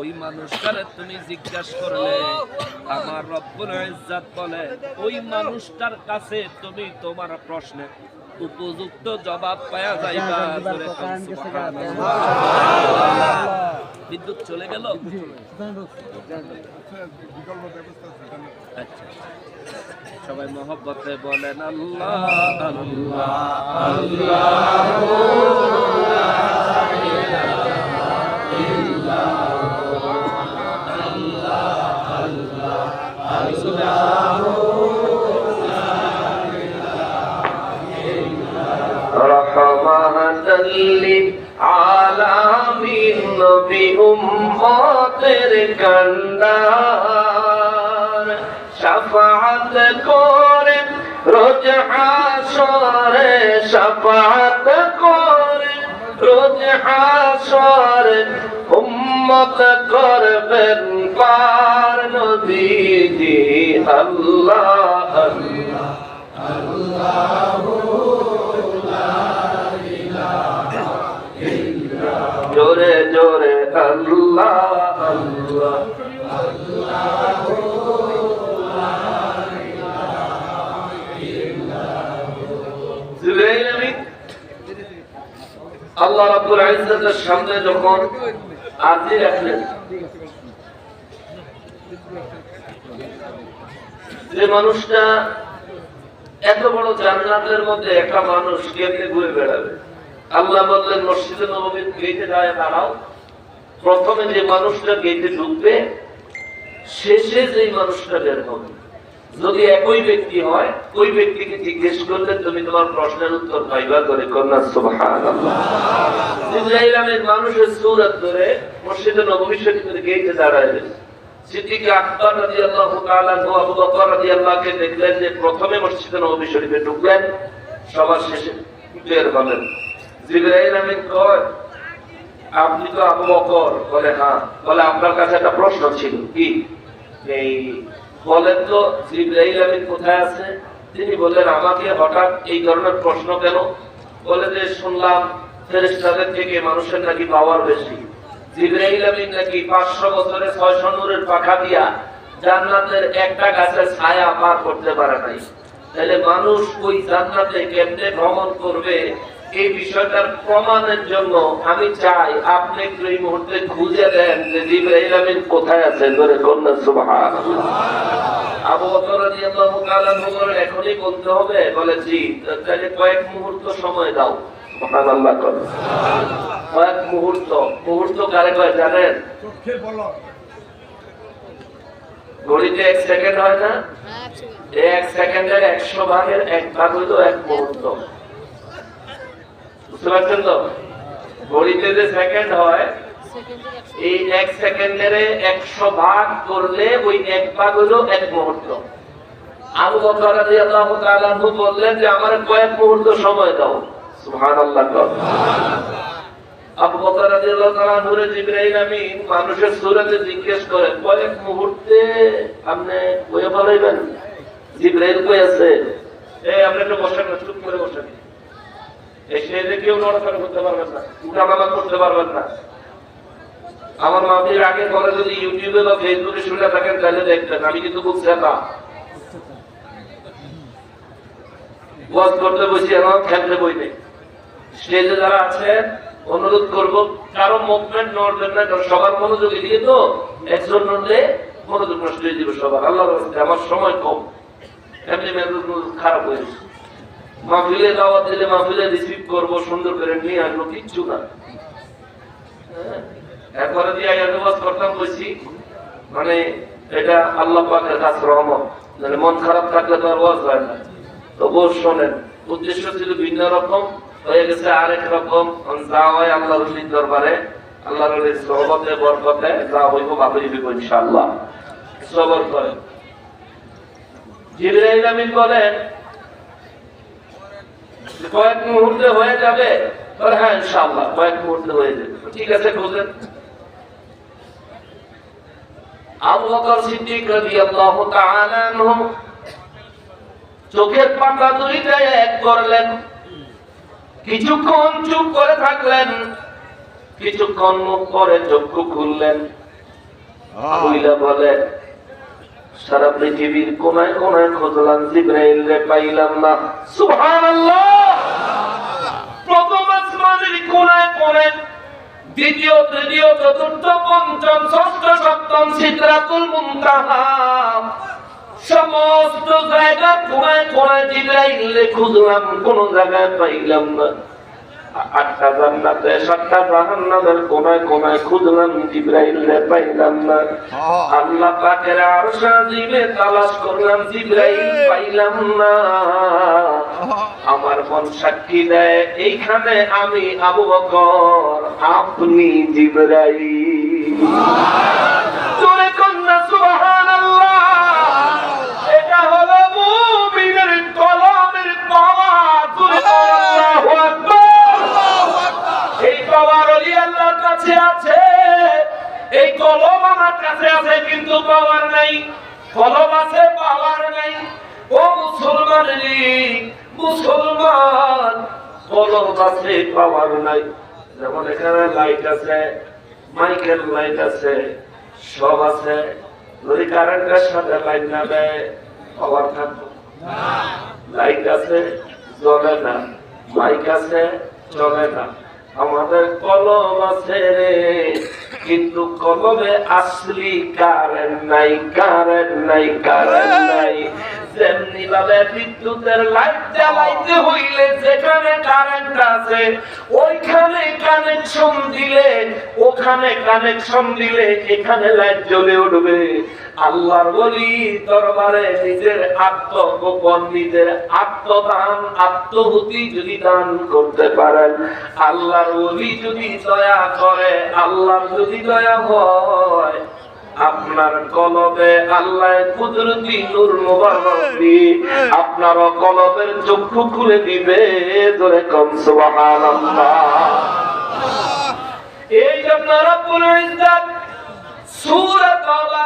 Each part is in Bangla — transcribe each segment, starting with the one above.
ওই মানুষটারে তুমি জিজ্ঞাসা করলে, আমার রব্বুল ইজ্জাত বলে, ওই মানুষটার কাছে তুমি তোমার প্রশ্নে উপযুক্ত জবাব পাওয়া যাইবা। বিদ্যুৎ চলে গেল? আচ্ছা। সবাই মহব্বতে বলেন, আল্লাহ আল্লাহ আল্লাহ। আলামিন নবী উম্মতের কন্দার। শাফাত করে, রোজ হাসরে শাফাত করে, রোজ হাসরে উম্মত করবেন পার নবীজি, আল্লাহ আল্লাহ আল্লাহ। আল্লাহ। আল্লাহ রাব্বুল ইজ্জতের সামনে যখন আরজি রাখলেন, যে মানুষটা এত বড় জান্নাতের মধ্যে একটা মানুষ কেমনে ঘুরে বেড়াবে? আল্লাহ বললেন, মসজিদে নবমীর গেটে দাঁড়ায় দাঁড়াও। প্রথমে যে মানুষটা গেটে ঢুকবে, শেষে যে মানুষটা বের হবে। যদি একই ব্যক্তি হয়, ওই ব্যক্তিকে জিজ্ঞেস করলে তুমি তোমার প্রশ্নের উত্তর পাইবা করে কন্যা দেখলেন যে প্রথমে মসজিদে নববী শরীফে ঢুকলেন, সবার শেষে বের হলেন জিবরাইল আমিন কয় আপনি তো আবু বকর বলে হ্যাঁ বলে আপনার কাছে একটা প্রশ্ন ছিল কি? এই বলেন তো জিবরাইল আমিন কোথায় আছে? তিনি বললেন, আমাকে হঠাৎ এই ধরনের প্রশ্ন কেন? বলে যে, শুনলাম ফেরেশতাদের থেকে মানুষের নাকি পাওয়ার বেশি। আমিন নাকি পাঁচশো বছরে ছয়শো নূরের পাখা দিয়া জান্নাতের একটা গাছের ছায়া পার করতে পারে নাই। তাহলে মানুষ ওই জান্নাতে কেমনে ভ্রমণ করবে এই বিষয়টার প্রমাণের জন্য আমি চাই আপনি একটু এই মুহূর্তে খুঁজে দেন যে জিবরাইল আমিন কোথায় আছে। ধরে কন্যা সুবহানাল্লাহ। আবু বকর রাদিয়াল্লাহু তাআলা বলেন এখনই বলতে হবে। বলে জি তাহলে কয়েক মুহূর্ত সময় দাও। কয়েক মুহূর্ত। মুহূর্ত কারে কয় জানেন? ঘড়িতে এক সেকেন্ড হয় না? এক সেকেন্ডের একশো ভাগের এক ভাগ হইল এক মুহূর্ত। বুঝতে পারছেন তো? যে সেকেন্ড হয়, এই এক সেকেন্ডের একশো ভাগ করলে ওই এক ভাগ হইল এক মুহূর্ত। আবু বকর বললেন যে, আমার কয়েক মুহূর্ত সময় দাও। সুবহানাল্লাহ কর আবু বকর রাদিয়াল্লাহু তাআলা নূরে জিবরাইল মানুষের সূরতে জিজ্ঞেস করেন কয়েক মুহূর্তে আপনি কইয়া বলাইবেন জিবরাইল কই আছে? এই, আপনি একটু বসেন চুপ করে বসেন। আমার আগে পরে যদি ইউটিউবে বা ফেসবুকে শুনে থাকেন, তাহলে দেখবেন, আমি কিন্তু খুব করতে বসি, আমার খেলতে বই নেই। স্টেজে যারা আছেন, অনুরোধ করব, কারও মুভমেন্ট নড়বেন না, কারণ সবার মনোযোগ এদিকে তো একজন নড়লে মনোযোগ নষ্ট হয়ে যাবে সবার। আল্লাহ আমার সময় কম। খারাপ হয়ে গেছে। মাহফিলে দাওয়াত দিলে মাহফিলে রিসিভ করব, সুন্দর করে নিয়ে আসব, কিচ্ছু না। হ্যাঁ? এরপরে দিয়ে আয়াতবাস করতাম বলছি মানে এটা আল্লাহ পাকের কাছে রহমত। মানে মন খারাপ থাকলে তো আর ওয়াজ হয় না। তবুও শোনেন, উদ্দেশ্য ছিল ভিন্ন রকম, হয়ে গেছে আরেক রকম যা হয় আল্লাহ রলির দরবারে আল্লাহ রলির সহবতে, বরকতে, যা হইব ভালোই হইব ইনশাআল্লাহ। সবর করেন। জিবরাইল আমিন বলেন কয়েক মুহূর্তে হয়ে যাবে। হ্যাঁ ইনশাআল্লাহ কয়েক মুহূর্তে হয়ে যাবে। ঠিক আছে বুঝলেন? আবু বকর সিদ্দিক রাদিয়াল্লাহু তাআলা আনহু চোখের পাতা এক করলেন। কিছুক্ষণ চুপ করে থাকলেন। কিছুক্ষণ মুখ করে চক্ষু খুললেন। মহিলা বলে সারা পৃথিবীর কোনায় কোনায় খুঁজলাম জিব্রাইল রে পাইলাম না। সুবহানাল্লাহ প্রথম আসমানের কোনায় দ্বিতীয়, তৃতীয়, চতুর্থ, পঞ্চম, ষষ্ঠ, সপ্তম সিদ্ধাতুল মুন্তাহা। সমস্ত জায়গা কোনায় কোনায় জিব্রাইল রে খুঁজলাম কোন জায়গায় পাইলাম না। আটটা জান্নাতে সাতটা জাহান্নামের কোনায় কোনায় খুঁজলাম জিব্রাইল রে পাইলাম না। আল্লাহ পাকের আরশ আজিমে তালাশ করলাম জিব্রাইল পাইলাম না। আমার মন সাক্ষী দেয় এইখানে আমি আবু বকর আপনি জিব্রাইল। কলম আমার কাছে আছে কিন্তু পাওয়ার নাই। কলম আছে পাওয়ার নাই। ও মুসলমান মুসলমান কলম আছে পাওয়ার নাই। যেমন এখানে লাইট আছে মাইকেল লাইট আছে সব আছে। যদি কারেন্টের সাথে লাইট না দেয় পাওয়ার থাকবে। লাইট আছে জ্বলে না। মাইক আছে চলে না। আমাদের কলম আছে রে কিন্তু কলমে আসলি কারেন্ট নাই কারেন নাই কারেন্ট নাই। যেমনি ভাবে বিদ্যুতের লাইট জ্বালাইতে হইলে যেখানে কারেন্ট আছে, ওইখানে কানেকশন দিলে, ওখানে কানেকশন দিলে এখানে লাইট জ্বলে উঠবে। আল্লাহর বলি দরবারে নিজের আত্মগোপন, নিজের আত্মদান, আত্মহুতি যদি দান করতে পারেন, আল্লাহর বলি যদি দয়া করে, আল্লাহর যদি দয়া হয় আপনার কলবে আল্লাহ কুদরতি নূর মুবারক দিয়ে আপনার কলবের চক্ষু খুলে দিবে ধরে কম, সুবহানাল্লাহ। এই জন্য রব্বুল ইজ্জত সূরা তাওবা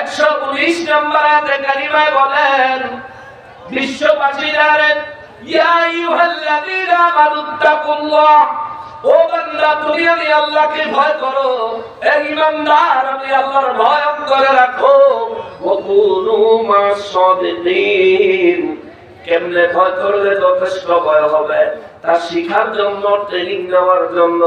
119 নম্বর আয়াতে কারিমায় বলেন, বিশ্ববাসীরা ইয়া আইয়ুহাল্লাযীনা আমানুত্তাকুল্লাহ ও বান্দা, তুমি আমি আল্লাহকে ভয় করো। এই ইমানদার, আমি আল্লাহর ভয় করে রাখো। ও কুনু মা সাদিকিন কেমনে ভয় করলে যথেষ্ট ভয় হবে? তা শিখার জন্য ট্রেনিং নেওয়ার জন্য